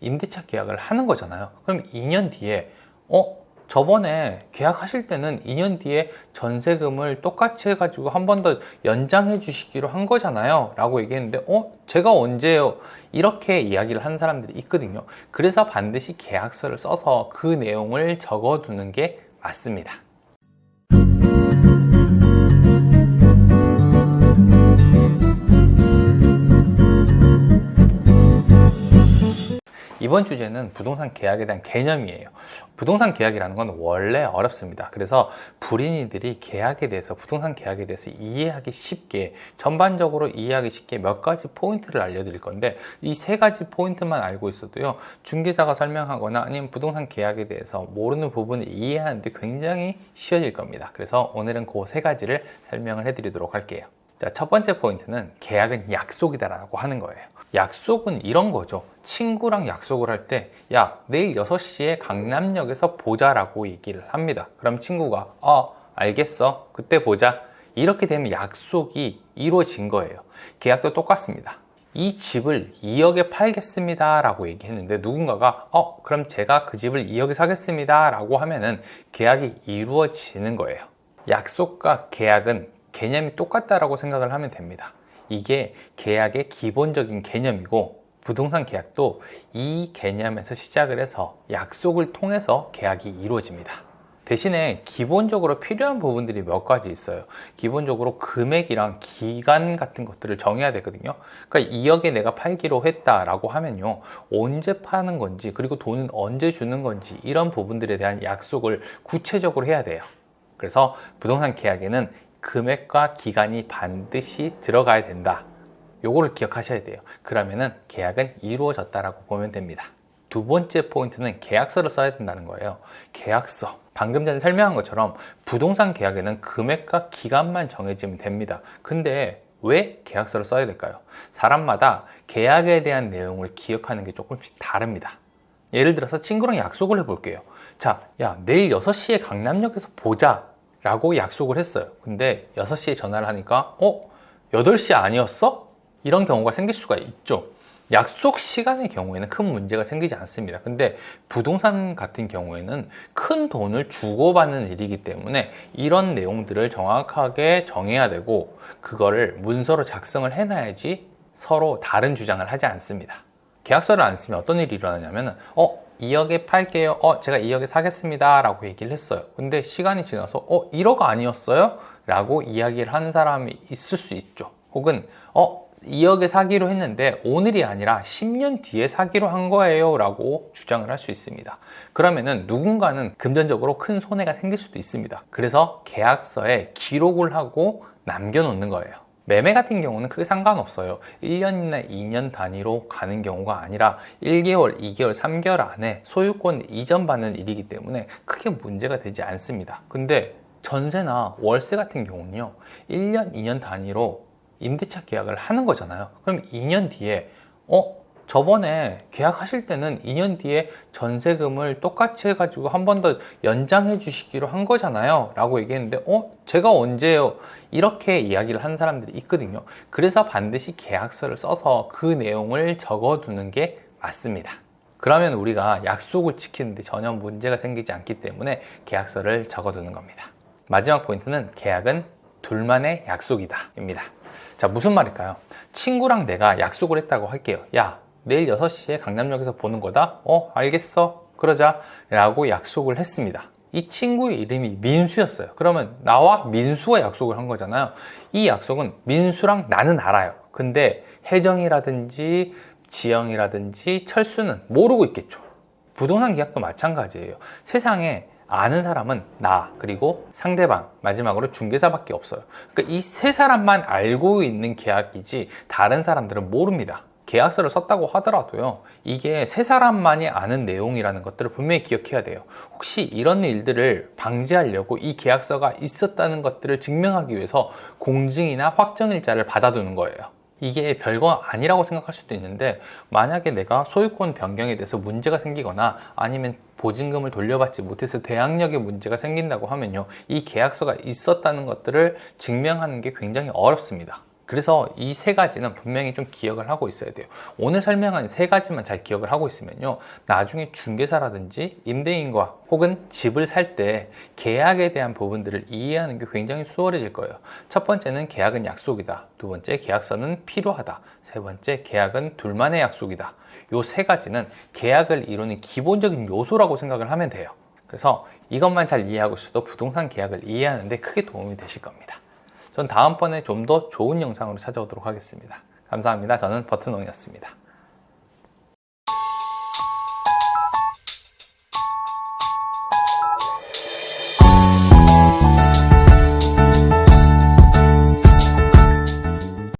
임대차 계약을 하는 거잖아요. 그럼 2년 뒤에 어 저번에 계약하실 때는 2년 뒤에 전세금을 똑같이 해가지고 한 번 더 연장해 주시기로 한 거잖아요. 라고 얘기했는데, 어? 제가 언제요? 이렇게 이야기를 하는 사람들이 있거든요. 그래서 반드시 계약서를 써서 그 내용을 적어 두는 게 맞습니다. 이번 주제는 부동산 계약에 대한 개념이에요. 부동산 계약이라는 건 원래 어렵습니다. 그래서 불인이들이 계약에 대해서, 부동산 계약에 대해서 이해하기 쉽게, 전반적으로 이해하기 쉽게 몇 가지 포인트를 알려드릴 건데, 이 세 가지 포인트만 알고 있어도요, 중개사가 설명하거나 아니면 부동산 계약에 대해서 모르는 부분을 이해하는데 굉장히 쉬워질 겁니다. 그래서 오늘은 그 세 가지를 설명을 해드리도록 할게요. 자, 첫 번째 포인트는 계약은 약속이다라고 하는 거예요. 약속은 이런 거죠. 친구랑 약속을 할 때, 야, 내일 6시에 강남역에서 보자라고 얘기를 합니다. 그럼 친구가, 어, 알겠어. 그때 보자. 이렇게 되면 약속이 이루어진 거예요. 계약도 똑같습니다. 이 집을 2억에 팔겠습니다. 라고 얘기했는데 누군가가, 어, 그럼 제가 그 집을 2억에 사겠습니다. 라고 하면은 계약이 이루어지는 거예요. 약속과 계약은 개념이 똑같다라고 생각을 하면 됩니다. 이게 계약의 기본적인 개념이고 부동산 계약도 이 개념에서 시작을 해서 약속을 통해서 계약이 이루어집니다. 대신에 기본적으로 필요한 부분들이 몇 가지 있어요. 기본적으로 금액이랑 기간 같은 것들을 정해야 되거든요. 그러니까 2억에 내가 팔기로 했다라고 하면요. 언제 파는 건지, 그리고 돈은 언제 주는 건지, 이런 부분들에 대한 약속을 구체적으로 해야 돼요. 그래서 부동산 계약에는 금액과 기간이 반드시 들어가야 된다. 요거를 기억하셔야 돼요. 그러면은 계약은 이루어졌다라고 보면 됩니다. 두 번째 포인트는 계약서를 써야 된다는 거예요. 계약서. 방금 전에 설명한 것처럼 부동산 계약에는 금액과 기간만 정해지면 됩니다. 근데 왜 계약서를 써야 될까요? 사람마다 계약에 대한 내용을 기억하는 게 조금씩 다릅니다. 예를 들어서 친구랑 약속을 해볼게요. 자, 야, 내일 6시에 강남역에서 보자. 라고 약속을 했어요. 근데 6시에 전화를 하니까, 어? 8시 아니었어? 이런 경우가 생길 수가 있죠. 약속 시간의 경우에는 큰 문제가 생기지 않습니다. 근데 부동산 같은 경우에는 큰 돈을 주고받는 일이기 때문에 이런 내용들을 정확하게 정해야 되고, 그거를 문서로 작성을 해놔야지 서로 다른 주장을 하지 않습니다. 계약서를 안 쓰면 어떤 일이 일어나냐면, 어, 2억에 팔게요. 어, 제가 2억에 사겠습니다. 라고 얘기를 했어요. 근데 시간이 지나서, 어, 1억 아니었어요? 라고 이야기를 하는 사람이 있을 수 있죠. 혹은, 어, 2억에 사기로 했는데 오늘이 아니라 10년 뒤에 사기로 한 거예요. 라고 주장을 할 수 있습니다. 그러면은 누군가는 금전적으로 큰 손해가 생길 수도 있습니다. 그래서 계약서에 기록을 하고 남겨놓는 거예요. 매매 같은 경우는 크게 상관없어요. 1년이나 2년 단위로 가는 경우가 아니라 1개월, 2개월, 3개월 안에 소유권 이전받는 일이기 때문에 크게 문제가 되지 않습니다. 근데 전세나 월세 같은 경우는요, 1년, 2년 단위로 임대차 계약을 하는 거잖아요. 그럼 2년 뒤에, 어? 저번에 계약하실 때는 2년 뒤에 전세금을 똑같이 해가지고 한 번 더 연장해 주시기로 한 거잖아요. 라고 얘기했는데, 어? 제가 언제요? 이렇게 이야기를 하는 사람들이 있거든요. 그래서 반드시 계약서를 써서 그 내용을 적어 두는 게 맞습니다. 그러면 우리가 약속을 지키는데 전혀 문제가 생기지 않기 때문에 계약서를 적어 두는 겁니다. 마지막 포인트는 계약은 둘만의 약속이다. 입니다. 자, 무슨 말일까요? 친구랑 내가 약속을 했다고 할게요. 야, 내일 6시에 강남역에서 보는 거다? 어, 알겠어. 그러자. 라고 약속을 했습니다. 이 친구의 이름이 민수였어요. 그러면 나와 민수가 약속을 한 거잖아요. 이 약속은 민수랑 나는 알아요. 근데 혜정이라든지 지영이라든지 철수는 모르고 있겠죠. 부동산 계약도 마찬가지예요. 세상에 아는 사람은 나 그리고 상대방 마지막으로 중개사밖에 없어요. 그러니까 이 세 사람만 알고 있는 계약이지 다른 사람들은 모릅니다. 계약서를 썼다고 하더라도요, 이게 세 사람만이 아는 내용이라는 것들을 분명히 기억해야 돼요. 혹시 이런 일들을 방지하려고 이 계약서가 있었다는 것들을 증명하기 위해서 공증이나 확정일자를 받아두는 거예요. 이게 별거 아니라고 생각할 수도 있는데, 만약에 내가 소유권 변경에 대해서 문제가 생기거나 아니면 보증금을 돌려받지 못해서 대항력에 문제가 생긴다고 하면요, 이 계약서가 있었다는 것들을 증명하는 게 굉장히 어렵습니다. 그래서 이 세 가지는 분명히 좀 기억을 하고 있어야 돼요. 오늘 설명한 세 가지만 잘 기억을 하고 있으면요. 나중에 중개사라든지 임대인과 혹은 집을 살 때 계약에 대한 부분들을 이해하는 게 굉장히 수월해질 거예요. 첫 번째는 계약은 약속이다. 두 번째 계약서는 필요하다. 세 번째 계약은 둘만의 약속이다. 요 세 가지는 계약을 이루는 기본적인 요소라고 생각을 하면 돼요. 그래서 이것만 잘 이해하고 있어도 부동산 계약을 이해하는데 크게 도움이 되실 겁니다. 전 다음번에 좀 더 좋은 영상으로 찾아오도록 하겠습니다. 감사합니다. 저는 버튼홍이었습니다.